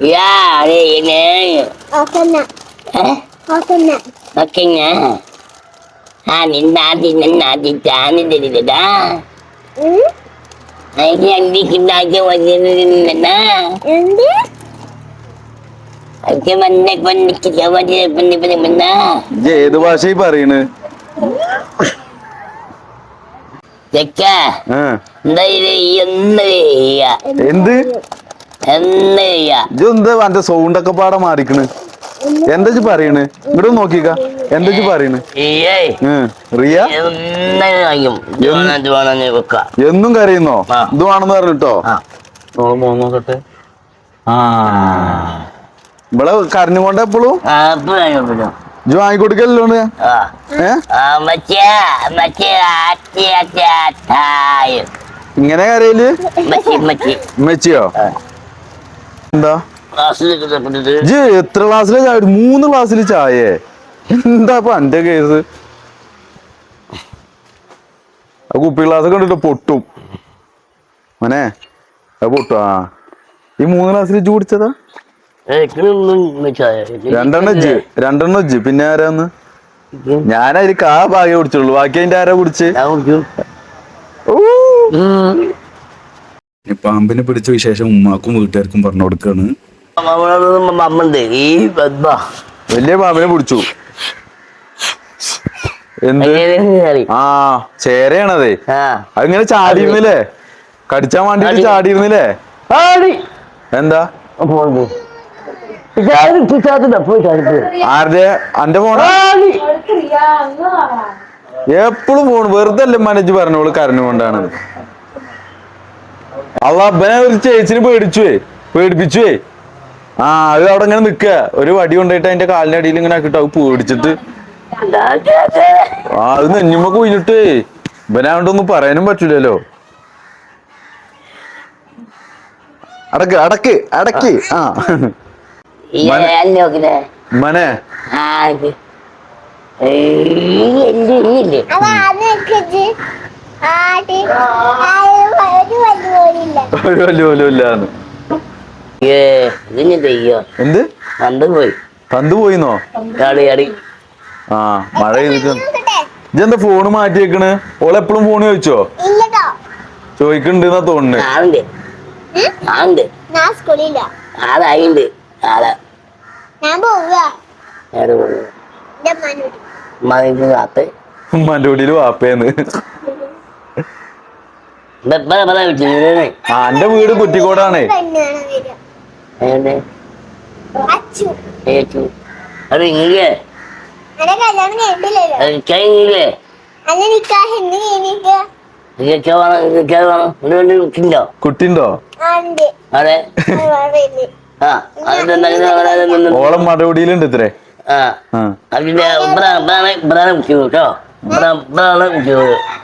Ya, ini ini. Oke nak. Eh? Oke nak. Oke nak. Ani nadi nadi dani dari dada. Hmm? Ini yang bikin aja ni dari dada. Ini? Oke, mana pun kita wajan pun pun pun. Jadi itu masih baru ini. Jika, dari yang dari ya. Ini? എന്താ എന്റെ sound ഒക്കെ പാടെ മാറിക്കണ്? എന്താ പറയണ്? ഇങ്ങോട്ട് നോക്കിക്ക. എന്താ പറയണ്? റിയ. എന്നും കരയുന്നോ. ഇത് വേണമെന്ന് പറഞ്ഞിട്ടോ? നോക്കട്ടെ. ആ. ഇവിടെ കരഞ്ഞുകൊണ്ട് എപ്പോഴും ജു വാങ്ങിക്കൊടുക്കല്ലോ. ഇങ്ങനെ കരയിൽ. മെച്ചിയോ. എന്താ? ജി എത്ര ക്ലാസ്സിലെ ചായ മൂന്ന് ക്ലാസ്സിൽ ചായേ. എന്താ ഇപ്പൊ എന്റെ കേസ് ആ കുപ്പി ഗ്ലാസ് കണ്ടിട്ട് പൊട്ടും. മോനെ അത് പൊട്ടും. ആ. ഈ മൂന്ന് ക്ലാസ്സിൽ ഇജ്ജ് കുടിച്ചതാ. രണ്ടെണ്ണം ഇജ്ജ്. രണ്ടെണ്ണം ഇജ്ജ്. പിന്നെ ആരാന്ന് ഞാനതിൽ കാ ഭാഗ്യം കുടിച്ചുള്ളൂ. ബാക്കി അതിന്റെ ആരാ കുടിച്ച്? ഓ. പാമ്പിനെ പിടിച്ച വിശേഷം ഉമ്മാക്കും വീട്ടുകാർക്കും പറഞ്ഞു കൊടുക്കാണ്. വലിയ പാമ്പിനെ പിടിച്ചു എന്ത്. ആ ചേരയാണത് Ha. അതിങ്ങനെ ചാടിയിരുന്നില്ലേ കടിച്ചാൻ വേണ്ടിട്ട് ചാടിയിരുന്നില്ലേ. എന്താ. ആരുടെ അന്റെ ഫോണ. എപ്പോഴും ഫോൺ വെറുതെ അല്ലേ മനജ് പറഞ്ഞോൾ കരഞ്ഞുകൊണ്ടാണ് അള്ള അബ്ബനെ ഒരു ചേച്ചിന് പേടിച്ചുവേ പേടിപ്പിച്ചുവേ. ആ അത് അവിടെ ഇങ്ങനെ നിക്ക ഒരു വടി കൊണ്ടുപോയിട്ട് അതിന്റെ കാലിന്റെ അടിയിൽ ഇങ്ങനെ ആക്കിട്ട് അത് പേടിച്ചിട്ട്. ആ അത് നെഞ്ഞുമ്പോ കുഞ്ഞിട്ടേ ഇവനാണ്ടൊന്നും പറയാനും പറ്റൂലല്ലോ. അടക്ക് അടക്ക് അടക്ക്. ആ. മനെ ഒരു deh ya. എന്ത്? Anda പോയി. പന്ത് പോയിന്നോ? hari. ആ മഴ ഇജെന്താ ഫോണ് മാറ്റി വെക്കണ് ഓളെപ്പോഴും ഫോണ് ചോദിച്ചോ? ചോദിക്കണ്ടെന്നാ തോന്നുന്നു. ഞാൻ സ്കൂളില്ല. Ada ini. Ada. ആ എന്റെ വീട് കുറ്റിക്കോടാണ്. ni tinggal. കുട്ടിണ്ടോ? അതെ ഓളം മറുപടിയിലുണ്ട് ഇത്രേ. Ha. ആ.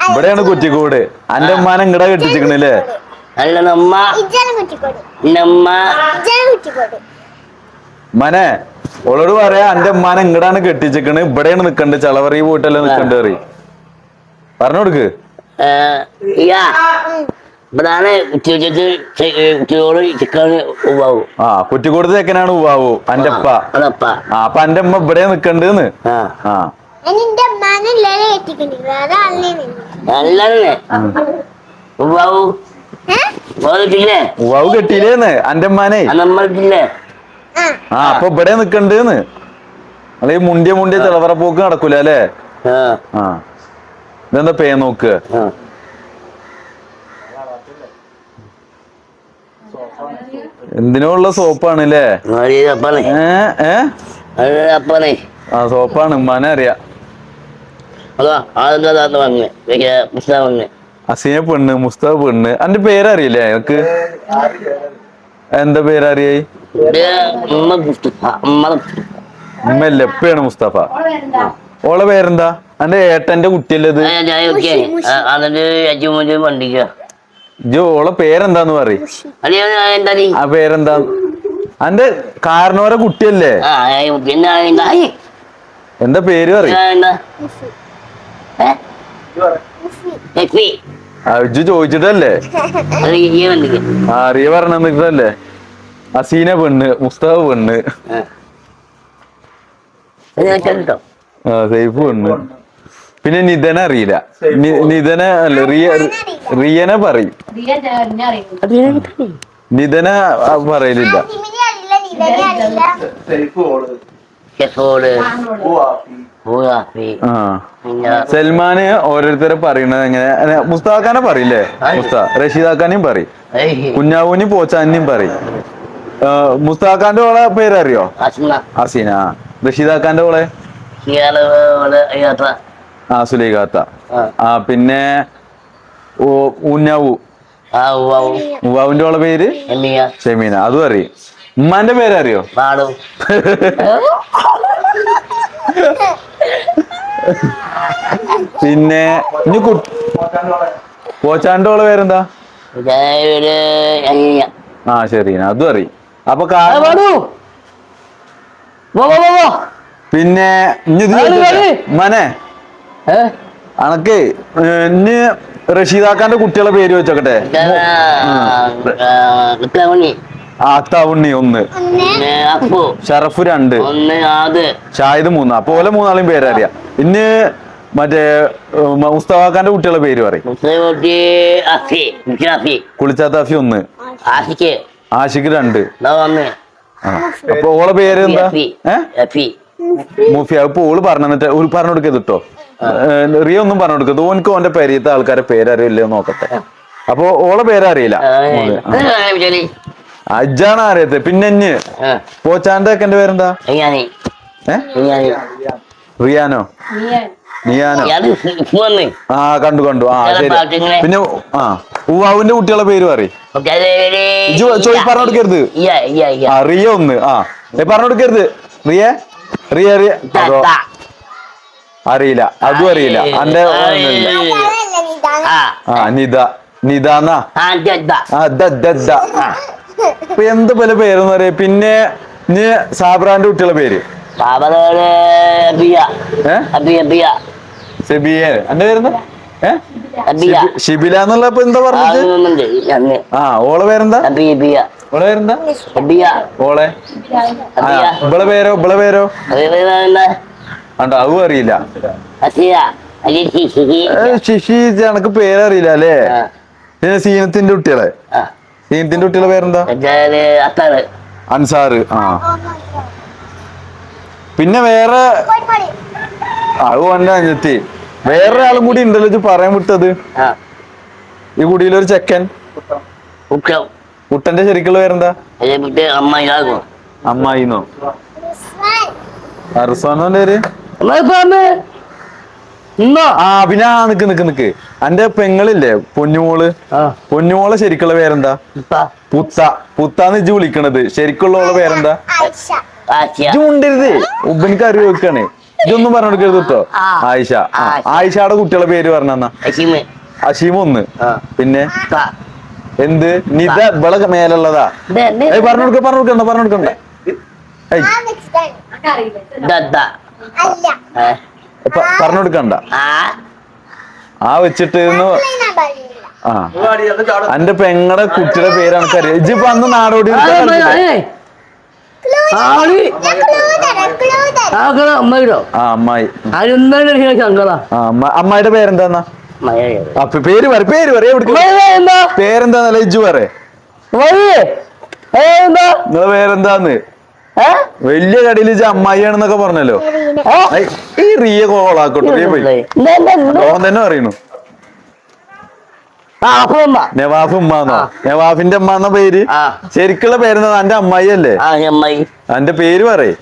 ഇവിടെയാണ് കുറ്റിക്കോട്. അന്റെ ഉമ്മാനെ ഇങ്ങടെ കെട്ടിച്ചിരിക്കണല്ലേ? ഇജ്ജാണ് കുറ്റിക്കോട്. മനെ ഓളോട് പറയാ അന്റെ ഉമ്മാനെ ഇങ്ങടാണ് കെട്ടിച്ചിക്കണ് ഇവിടെയാണ് നിക്കണ്ട്. ചളവറി പോയിട്ടല്ലേ നിക്കണ്ട് കയറി പറഞ്ഞു കൊടുക്ക്. ആ കുറ്റിക്കോട് തെക്കനാണ് ഉവാവു അന്റെ apa? ആ അപ്പൊ അന്റെ ഉമ്മ ഇവിടെ നിക്കണ്ടെന്ന്. ആ. ഉവാവ് കെട്ടിയില്ലേന്ന്. അന്റെ ആ അപ്പൊ ഇവിടെ നിക്കണ്ടേന്ന്. അല്ലെങ്കിൽ മുണ്ടിയ മുണ്ടിയ തിളവറ പോക്ക് നടക്കൂല അല്ലേ? ആ. ഇതെന്താ പേ നോക്ക്. എന്തിനോ ഉള്ള സോപ്പാണ് അല്ലേ? ഏ ഏ? ആ സോപ്പാണ്. ഉമ്മാനെ അറിയാം. അസീന പെണ്ണ്? മുസ്തഫ പെണ്ണ്. അന്റെ പേരറിയില്ലേ എനിക്ക് എന്താ പേരറിയായി? ഉമ്മല്ല എപ്പയാണ് മുസ്തഫ ഓളെ പേരെന്താ? അന്റെ ഏട്ടന്റെ കുട്ടിയല്ലേ ഇത്? Saya jadi okey. Ada dia aju muju mandi ke. ഇജ്ജ് ഓളെ പേരെന്താന്ന് പറയും? ആ പേരെന്താ? അന്റെ കാരണവരെ കുട്ടിയല്ലേ. എന്താ? പേര് പറയും? ഇജ്ജ് ചോദിച്ചിട്ടല്ലേ? അറിയ പറഞ്ഞിട്ടല്ലേ അസീന പെണ്ണ് മുസ്തഫ പെണ്ണ്. സൈഫ് പെണ്ണ്. പിന്നെ നിധന അറിയില്ല. നി- നിധന അല്ല റിയ റിയന പറയും. നിധന പറയലില്ല. പിന്നെ സൽമാന് ഓരോരുത്തരെ പറയണത് എങ്ങനെ? മുസ്താഖാനെ പറയില്ലേ? മുസ്താ റഷീദാക്കാനെയും പറയും. ഏയ്. കുഞ്ഞാവൂനി പോച്ചാനെയും പറയും. മുസ്താഖാന്റെ ഓളെ പേരറിയോ? ഹസീന. റഷീദാക്കാന്റെ ഓളെ? ആ സുലൈഖാത്ത. ആ. പിന്നെ ഉന്നാവു. ഉവാവിന്റെ ഓളെ പേര്? ഷെമീന. അതും അറിയും. ഉമ്മാന്റെ പേരറിയോ? പിന്നെ ഇനി ഓളെ പേരെന്താ? ആ ശരി. അതും അറിയും. അപ്പൊ പിന്നെ മനെ? അനക്ക് ഇന്ന് റഷീദാക്കാന്റെ കുട്ടികളെ പേര് വെച്ചോക്കട്ടെ. ഇതാണ്, ആ, കിട്ടാമണി ആ അത്താവുണ്ണി ഒന്ന് പിന്നെ ഷറഫ് രണ്ട്. ഷാഹിദ് മൂന്ന്. അപ്പൊ ഓലെ മൂന്നാളും പേരറിയാം. ഇന്ന് മറ്റേ മുസ്തവാഖാന്റെ മുസ്തഫാക്കാന്റെ കുട്ടികളെ പേര് പറയും. അഫി ഒന്ന്. ആഷിഖ് രണ്ട്. അപ്പൊ ഓളെ പേര് എന്താ? മുഫിയ ഇപ്പൊ അഫി മുഫി അപ്പൊ ഓൾ പറഞ്ഞിട്ട് ഓൾ പറഞ്ഞു കൊടുക്കരുത് കേട്ടോ റിയ ഒന്നും പറഞ്ഞു കൊടുക്കരുത്. ഓനക്ക് ഓന്റെ പേരീത്തെ ആൾക്കാരെ പേരറിയില്ലേ നോക്കട്ടെ. അപ്പൊ ഓളെ പേരറിയില്ല. ആ. അറിയത്തെ പിന്നെ പോച്ചാന്റെ ഒക്കെ പേരെന്താ? റിയാനോ? നിയാനോ ആ കണ്ടു കണ്ടു. ആ ശരി. പിന്നെ ആ ഉവാവിന്റെ കുട്ടികളെ പേര് പറയും. ചോയ് പറഞ്ഞു കൊടുക്കരുത്. ഇയ്യ ഇയ്യ ഇയ്യ ആ റിയ ഒന്ന് ആ. ഏ പറഞ്ഞു കൊടുക്കരുത്. റിയ? റിയ റിയ. അതോ? അറിയില്ല. അതും അറിയില്ല. അന്റെ ആ നിത. നിതാന്നാ ആ ദ എന്ത് പല പേരെന്ന് പറയാ? പിന്നെ ഇനി സാബ്രാന്റെ കുട്ടികളെ പേര്? സെബിയ എന്റെ പേരെന്താ ഷിബില എന്നുള്ള എന്താ പറഞ്ഞത്? ആ ഓളെ പേരെന്താ? ഓളെ പേരെന്താ? ഓളെ. ഇവളെ പേരോ? ഇവളെ പേരോ? അണ്ടോ അതും അറിയില്ല. ശിശി എനക്ക് പേരറിയില്ല അല്ലേ? പിന്നെ സീനത്തിന്റെ കുട്ടികളെ. സീനത്തിന്റെ കുട്ടികളെ പേരെന്താ? അൻസാറ്. ആ. പിന്നെ വേറെ അത് ഓന്റെ അഞ്ഞെത്തി വേറെ ആളും കൂടി ഉണ്ടല്ലോ ഇത് പറയാൻ വിട്ടത്. ഈ കുടിയിലൊരു ചെക്കൻ. കുട്ടന്റെ ശരിക്കുള്ള പേരെന്താ? അമ്മായിന്നോ? അർസാനോന്റെ പേര്? ഇന്നോ? ആ പിന്നെ ആ നിക്ക് നിക്ക് നിക്ക്. അന്റെ പെങ്ങളില്ലേ? പൊന്നുമോൾ. പൊന്നുമോളെ ശരിക്കുള്ള പേരെന്താ? പുത്ത. പുത്ത. പുത്താന്ന് ഇജ്ജ് വിളിക്കണത്. ശരിക്കുള്ള ഓളെ പേരെന്താ? ഇജ്ജ് മുണ്ടരുത്. ഉബനിക്ക് അറിവ് വെക്കാണ് ഇതൊന്നും പറഞ്ഞു കൊടുക്കരുത് കേട്ടോ ആയിഷ. ആയിഷ. ആയിഷയുടെ കുട്ടികളെ പേര് പറഞ്ഞാ അഷീം ഒന്ന്. പിന്നെ? ത. എന്ത്? നിത ഇവളെ മേലുള്ളതാ. പറഞ്ഞു കൊടുക്ക പറഞ്ഞു കൊടുക്കണ്ട പറഞ്ഞു കൊടുക്കണ്ട ഏയ്. ആ നെക്സ്റ്റ് ടൈം ദദ്ദ അല്ല ഏ? പ- പറഞ്ഞു കൊടുക്കണ്ട ആ. ആ വെച്ചിട്ട് എന്റെ പെങ്ങളുടെ ആ പെങ്ങടെ കുട്ടിയുടെ പേര് എനിക്കറിയാം ഇജ്ജ് ഇപ്പൊ അന്ന് നാടോടി അമ്മായിയുടെ പേരെന്താന്നാ? അപ്പൊ പേര്. പറ പേര് പറ പേരെന്താന്നല്ല ഇജ്ജു പറ. വഴി എന്താ? നിങ്ങളെ പേരെന്താന്ന്? വലിയ കടയിൽ അമ്മായിയാണെന്നൊക്കെ പറഞ്ഞല്ലോ. ഈ റിയ കോളാക്കോട്ടെ റിയ പോയി? ഓൻ തന്നെ അപ്പമ്മ നവാഫ് ഉമ്മാന്നോ. നവാഫിന്റെ ഉമ്മ എന്ന പേര്? ശരിക്കുള്ള പേരെന്താ? അന്റെ അമ്മായി. അല്ലേ അന്റെ പേര് പറയേ.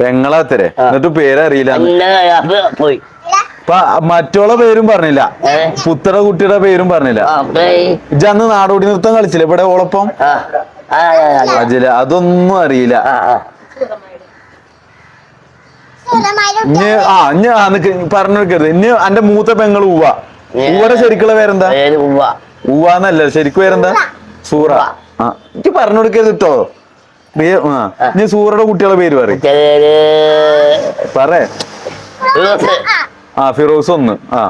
പെങ്ങളാത്തരെ. എന്നിട്ട് പേരറിയില്ല. മറ്റുള്ള പേരും പറഞ്ഞില്ല. പുത്ര പുത്തട കുട്ടിയുടെ പേരും പറഞ്ഞില്ല. ഇജ്ജ് അന്ന് നാടോടി നൃത്തം കളിച്ചില്ലേ? ഇവിടെ ഓളപ്പം? അജില അതൊന്നും അറിയില്ല. ആ ഞാൻ എന്റെ പറഞ്ഞു വെക്കരുത് ഇനി അന്റെ മൂത്ത പെങ്ങൾ ഉവ്വ. ഉവ്വടെ ശരിക്കുള്ള പേരെന്താ? പേര് ഉവ്വ. ഉവ്വാന്നല്ല ശരിക്കും പേരെന്താ? സൂറ. ആ എനിക്ക് പറഞ്ഞു കൊടുക്കരുത് കേട്ടോ ഇനി സൂറയുടെ കുട്ടികളെ പേര് പറയും. പറ ആ. ഫിറോസ് ഒന്ന് ആ.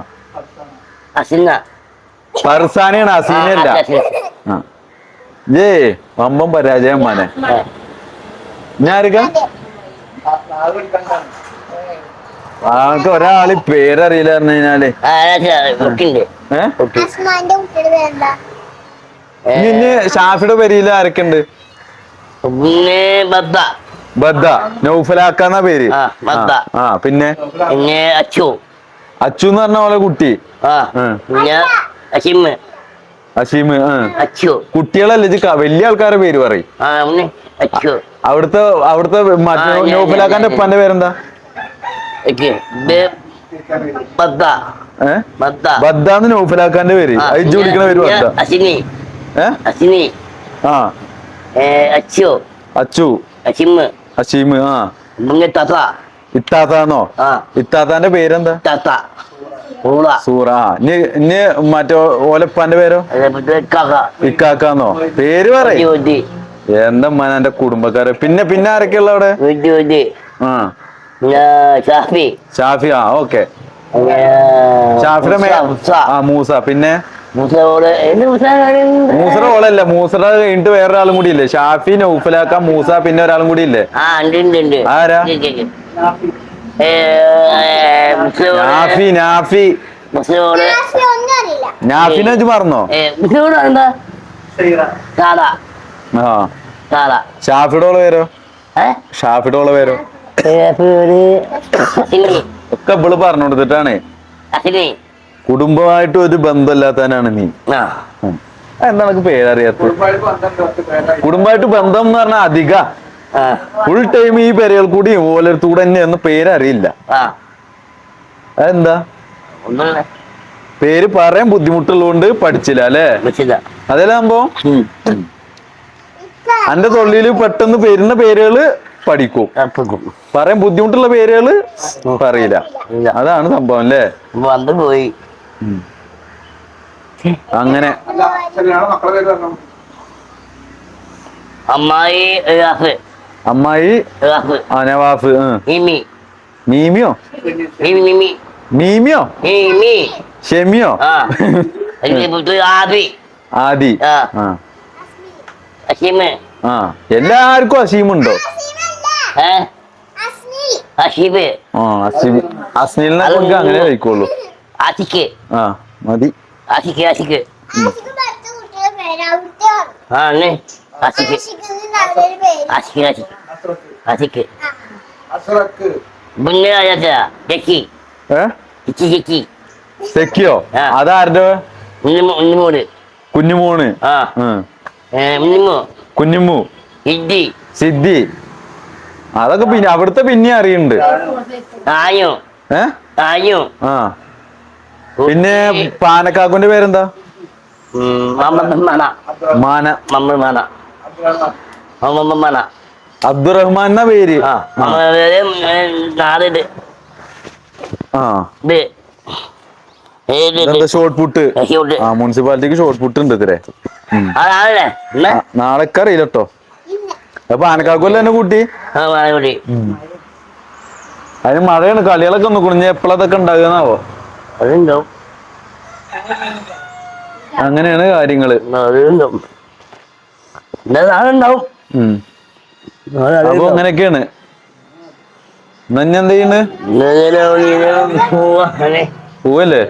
ഫർസാനയാണ് അസീനല്ല ആ. ജേ വമ്പം പരാജയം മാനെ. ഞാൻ ആർക്കാ ആൾക്ക് ഒരാൾ പേരറിയില്ല പറഞ്ഞു കഴിഞ്ഞാൽ ഇനി ഷാഫിയുടെ പേരിൽ ആരൊക്കെണ്ട് പിന്നെ ബദ്ദ. ബദ്ദ. നൗഫലാക്കാന്ന പേര്. ആ, ബദ്ദ. ആ, ആ പിന്നെ? പിന്നെ അച്ചു. അച്ചു എന്ന് പറഞ്ഞ പോലെ കുട്ടി. ആ. ആ. അച്ചു കുട്ടികളല്ലേ ഇജ്ജ് ക- വലിയ ആൾക്കാരെ പേര് പറയും. ആ അച്ചു അവിടുത്തെ അവിടുത്തെ മറ്റേ ആ, ഞാൻ- നൗഫലാക്കാന്റെ ഞാൻ- ഉപ്പാന്റെ പേരെന്താ? ഓക്കെ ബദ്ദ. ഏ? ബദ്ദ. ബദ്ദാന്ന് നൗഫലാക്കാന്റെ പേര്. ആ, അയച്ചു വിളിക്കണ പേര് പിന്നെ ബദ്ദ. അസിനി ഏ? അസിനി ആ. ഏ, അച്ചു. അച്ചു അസിമ് ആ. തത്ത. ഇത്താത്താന്നോ? ആ. ഇത്താത്താന്റെ പേരെന്താ? തത്ത. സൂറ. ഇനി ഇനി മറ്റേ ഓലപ്പാന്റെ പേരോ? ഇക്കാക്കാന്നോ? പേര് പറയും. എന്താ മോനെ എന്റെ കുടുംബക്കാര്? പിന്നെ പിന്നെ ആരൊക്കെയുള്ള അവിടെ? ആ. ഷാഫി. ഷാഫി ആ ഓക്കെ. ഷാഫിയുടെ. ആ മൂസ. പിന്നെ? മൂസറ ഓളല്ല? മൂസറ കഴിഞ്ഞിട്ട് വേറൊരാളും കൂടി ഇല്ലേ? ഷാഫി നൗഫലാക്ക മൂസ പിന്നെ ഒരാളും കൂടി ഇല്ലേ? ആരാ? നാഫി നാഫി. ഒന്നും നാഫിനെ വെച്ച് മറന്നോ ഏ, എന്താ സാധാ ആ. സാധാ ഷാഫിയുടെ ഓളെ പേരോ? ഷാഫിയുടെ ഓളെ പേരോ? ഒക്കെ ഇവൾ പറഞ്ഞു കൊടുത്തിട്ടാണ്. കുടുംബമായിട്ട് ഒരു ബന്ധമില്ലാത്തവനാണ് നീ. ആ. ഉം. എന്താ എനിക്ക് പേരറിയാത്ത കുടുംബമായിട്ട് ബന്ധം എന്ന് പറഞ്ഞാൽ അധിക. ഫുൾ ടൈം ഈ പെരകൾ കൂടി ഓലടുത്തു കൂടെ തന്നെ ഒന്നും പേരറിയില്ല. ആ. അതെന്താ? പേര് പറയാൻ ബുദ്ധിമുട്ടുള്ളതുകൊണ്ട് പഠിച്ചില്ല അല്ലേ? അതേലാകുമ്പോ അതല്ലേ സംഭവം? ഇപ്പൊ എന്റെ തൊള്ളിയിൽ പെട്ടെന്ന് വരുന്ന പേരുകൾ പഠിക്കും. പറയാൻ ബുദ്ധിമുട്ടുള്ള പേരുകൾ പറയില്ല. അതാണ് സംഭവം അല്ലേ? വന്നു പോയി. അങ്ങനെ. അമ്മായി അമ്മായി ആ നവാഫ് മിമി. മീമിയോ? മിമി മിമി. മീമിയോ? മിമി. ഷെമിയോ? ആദി. ആദി. ആ. ആ. അസീമ് ആ. എല്ലാവർക്കും അസീമുണ്ടോ ആ അസ്നീലിനെ അങ്ങനെ കഴിക്കുള്ളൂ ആസിക്ക് ആ മതി. ആസിക്ക് ആസിക്ക് ആ അല്ലേ ഏ? ചിക്കി ചിക്കി. സെക്കിയോ കുഞ്ഞുമോണ് കുഞ്ഞുമു. സിദ്ധി. അതൊക്കെ പിന്നെ അവിടുത്തെ പിന്നെ അറിയണ്ട്. ആയോ ഏ? ആയോ ആ. പിന്നെ പാനക്കാക്കുന്റെ പേരെന്താ? മാന. മാന മാന മമ്മ മന അബ്ദുറഹ്മാൻ എന്ന പേര്. ആ ആ. ആ. ഇത്. ഇതെന്താ ഷോർട്ട് പുട്ട് ആ മുനിസിപ്പാലിറ്റിക്ക് ഷോർട്ട് പുട്ട് ഉണ്ട് എന്നാ നാളേക്ക് അറിയില്ല കേട്ടോ അപ്പൊ ആനക്കാക്കുമല്ല എന്നെ കൂട്ടി? അതിന് മഴയാണ് കളികളൊക്കെ ഒന്ന് കുണിഞ്ഞ എപ്പോഴതൊക്കെ ഉണ്ടാകുന്നാവോ? അങ്ങനെയാണ് കാര്യങ്ങൾ. അപ്പൊ അങ്ങനെയൊക്കെയാണ്. ചെയ്യുന്നത് പോവല്ലേ?